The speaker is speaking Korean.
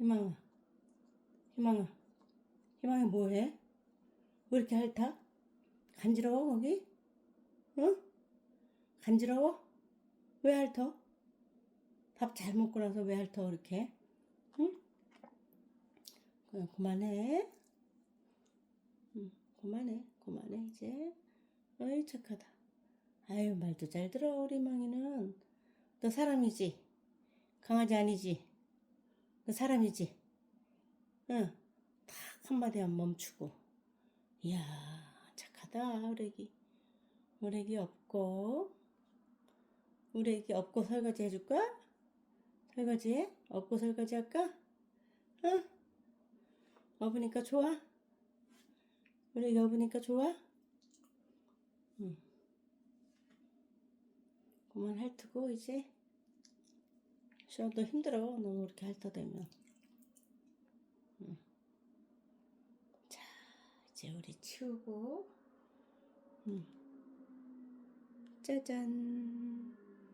희망아, 희망아, 희망이 뭐해? 왜 이렇게 핥아? 간지러워 거기? 응? 간지러워? 왜 핥어? 밥 잘 먹고 나서 왜 핥어 이렇게? 응? 그냥 그만해. 응, 그만해, 그만해 이제. 어이 착하다. 아유 말도 잘 들어 우리 망이는. 너 사람이지? 강아지 아니지? 너 사람이지? 응. 딱 한마디 안 멈추고. 이야 착하다 우리 애기. 우리 애기 없고. 우리 애기 업고 설거지 해줄까? 설거지 해? 업고 설거지 할까? 응? 업으니까 좋아? 우리 애기 업으니까 좋아? 응. 그만 핥고 이제 쉬어도 힘들어 너무 이렇게 핥아대면 응. 자 이제 우리 치우고 응. 짜잔